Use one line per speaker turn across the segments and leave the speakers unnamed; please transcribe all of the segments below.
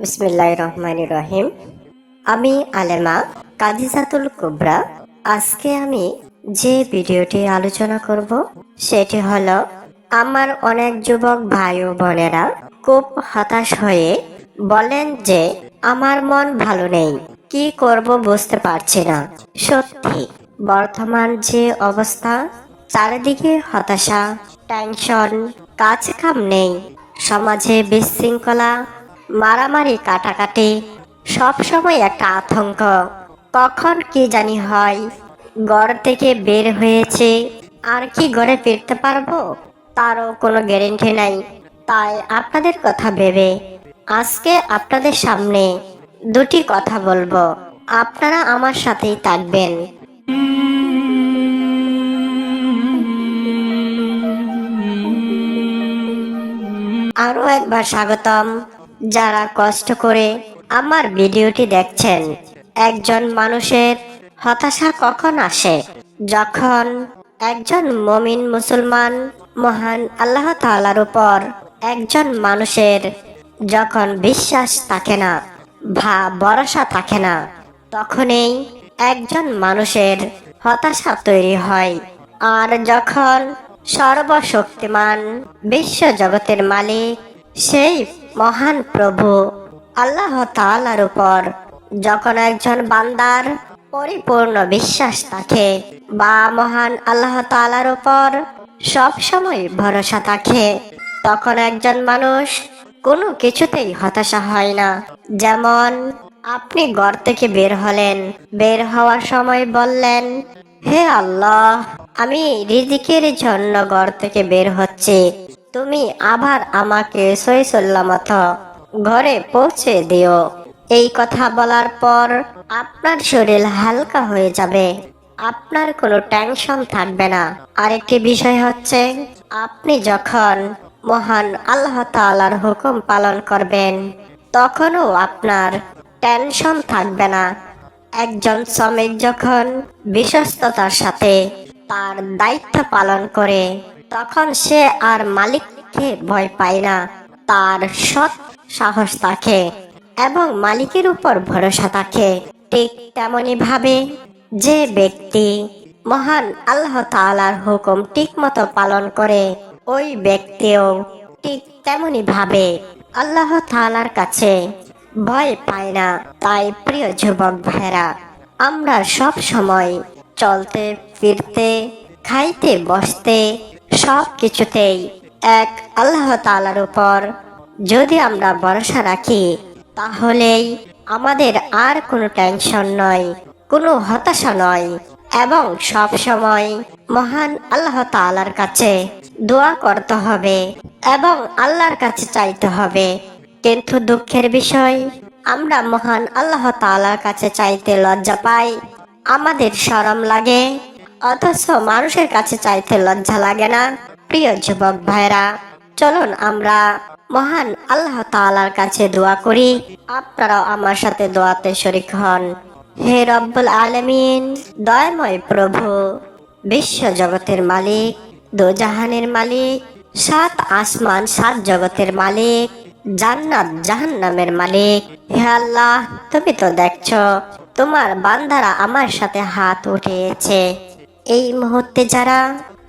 বিসমিল্লাহ রহমান রহিম আমি আলেমা কাদিজাতুল কুবরা। আজকে আমি যে ভিডিওটি আলোচনা করব, সেটি হলো আমার অনেক যুবক ভাই ও বোনেরা খুব হতাশ হয়ে বলেন যে আমার মন ভালো নেই, কি করব বুঝতে পারছি না। সত্যি, বর্তমান যে অবস্থা, চারিদিকে হতাশা, টেনশন, কাজ কাম নেই, সমাজে বিশৃঙ্খলা মারামারি কাটাকাটি, সব সময় একটা আতঙ্ক। কখন কি জানি হয়, গড় থেকে বের হয়েছে। আর কি গড়ে ফিরতে পারব, তারও কোনো গ্যারেন্টি নাই। তাই আপনাদের কথা ভেবে আজকে আপনাদের সামনে দুটি কথা বলব। আপনারা আমার সাথেই থাকবেন। আরও একবার স্বাগতম। যারা কষ্ট করে আমার ভিডিওটি দেখছেন, একজন মানুষের হতাশা কখন আসে? যখন একজন মমিন মুসলমান মহান আল্লাহ তাআলার উপর একজন মানুষের যখন বিশ্বাস থাকে না ভা ভরসা থাকে না, তখনই একজন মানুষের হতাশা তৈরি হয়। আর যখন সর্বশক্তিমান বিশ্ব জগতের মালিক সেই মহান প্রভু, আল্লাহ তাআলার উপর যখন একজন বান্দার পরিপূর্ণ বিশ্বাস থাকে, বা মহান আল্লাহ তাআলার উপর সব সময় ভরসা থাকে, তখন একজন মানুষ কোনো কিছুতেই হতাশা হয় না। যেমন, আপনি ঘর থেকে বের হলেন, বের হওয়ার সময় বললেন, হে আল্লাহ, আমি রিজিকের জন্য ঘর থেকে বের হচ্ছি। তুমি আবার আমাকে সই সাল্লামত ঘরে পৌঁছে দিও। এই কথা বলার পর আপনার শরীর হালকা হয়ে যাবে। আপনার কোনো টেনশন থাকবে না। আরেকটি বিষয় হচ্ছে, আপনি যখন মহান আল্লাহ তাআলার হুকুম পালন করবেন, তখনও আপনার টেনশন থাকবে না। একজন শ্রমিক যখন বিশ্বস্ততার সাথে তার দায়িত্ব পালন করে তখন সে আর মালিককে ভয় পায় না। তার সৎ সাহস থাকে এবং মালিকের উপর ভরসা থাকে ঠিক তেমনি ভাবে যে ব্যক্তি মহান আল্লাহ তাআলার হুকুম ঠিক মতো পালন করে, ওই ব্যক্তিও ঠিক তেমনি ভাবে আল্লাহ তাআলার কাছে ভয় পায় না। তাই প্রিয় যুবক ভাইরা আমরা সব সময় চলতে, ফিরতে, খাইতে, বসতে সব কিছুতেই এক আল্লাহ তালার উপর। যদি আমরা ভরসা রাখি, তাহলেই আমাদের আর কোনো টেনশন নয়, কোনো হতাশা নয়, এবং সব সময় মহান আল্লাহ তাআলার কাছে দোয়া করতে হবে এবং আল্লাহর কাছে চাইতে হবে। কিন্তু দুঃখের বিষয়, আমরা মহান আল্লাহ তাআলার কাছে চাইতে লজ্জা পাই, আমাদের শরম লাগে অথচ মানুষের কাছে চাইতে লজ্জা লাগে না। প্রিয় যুবক ভাইরা চলুন আমরা মহান আল্লাহ তাআলার কাছে দোয়া করি। আপনারাও আমার সাথে দোয়াতে শরিক হন। হে রব্বুল আলামিন, দয়াময় প্রভু, বিশ্ব জগতের মালিক, দোজাহানের মালিক, সাত আসমান, সাত জগতের মালিক, জান্নাত জাহান্নামের মালিক। হে আল্লাহ, তুমি তো দেখছ, তোমার বান্দারা আমার সাথে হাত উঠিয়েছে এই মুহূর্তে যারা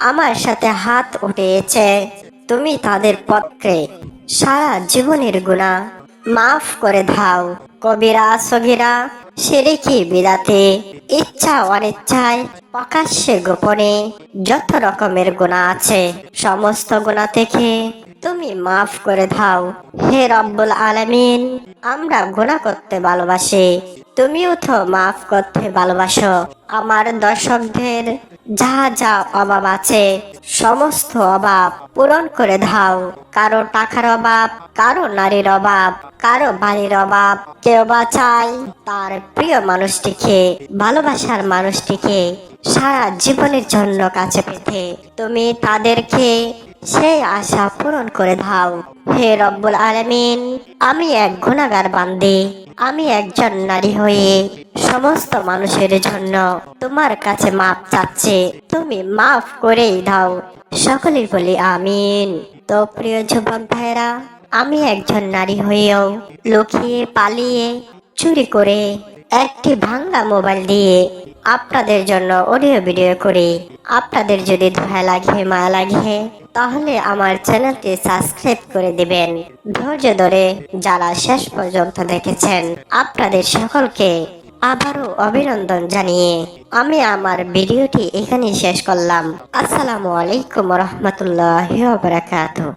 আমার সাথে হাত উঠিয়েছে, তুমি তাদের পক্ষে সারা জীবনের গুণা মাফ করে দাও। কবিরা, সগিরা সেরেকি বিদাতে, ইচ্ছা, অনিচ্ছায় প্রকাশ্যে গোপনে যত রকমের গুণা আছে, সমস্ত গুণা থেকে তুমি মাফ করে দাও। হে রব্বুল আলামিন, আমরা গুণা করতে ভালোবাসি, তুমিও তো মাফ করতে ভালোবাসো। আমার দর্শকদের যা যা অভাব আছে, সমস্ত অভাব পূরণ করে দাও। কারও টাকার অভাব, কারও নারীর অভাব, কারও বাড়ির অভাব। কেউ বা চায় তার প্রিয় মানুষটিকে, ভালোবাসার মানুষটিকে সারা জীবনের জন্য কাছে পেতে। তুমি তাদেরকে সেই আশা পূরণ করে দাও। হে রব্বুল আলামিন, আমি এক গুণাগার বান্দি, আমি একজন নারী হয়ে সমস্ত মানুষের জন্য তোমার কাছে মাপ চাচ্ছে। তুমি মাফ করেই দাও। সকলের বলি আমিন। তো প্রিয় যুবক ভাইরা আমি একজন নারী হয়েও লুকিয়ে পালিয়ে চুরি করে একটি ভাঙ্গা মোবাইল দিয়ে আপনাদের জন্য অডিও ভিডিও করি। আপনাদের যদি দয়া লাগে, মায়া লাগে, তাহলে আমার চ্যানেলটি সাবস্ক্রাইব করে দিবেন। ধৈর্য ধরে যারা শেষ পর্যন্ত দেখেছেন, আপনাদের সকলকে আবারও অভিনন্দন জানিয়ে আমি আমার ভিডিওটি এখানে শেষ করলাম। আসসালামু আলাইকুম রহমতুল্লাহ বারাকাতুহ।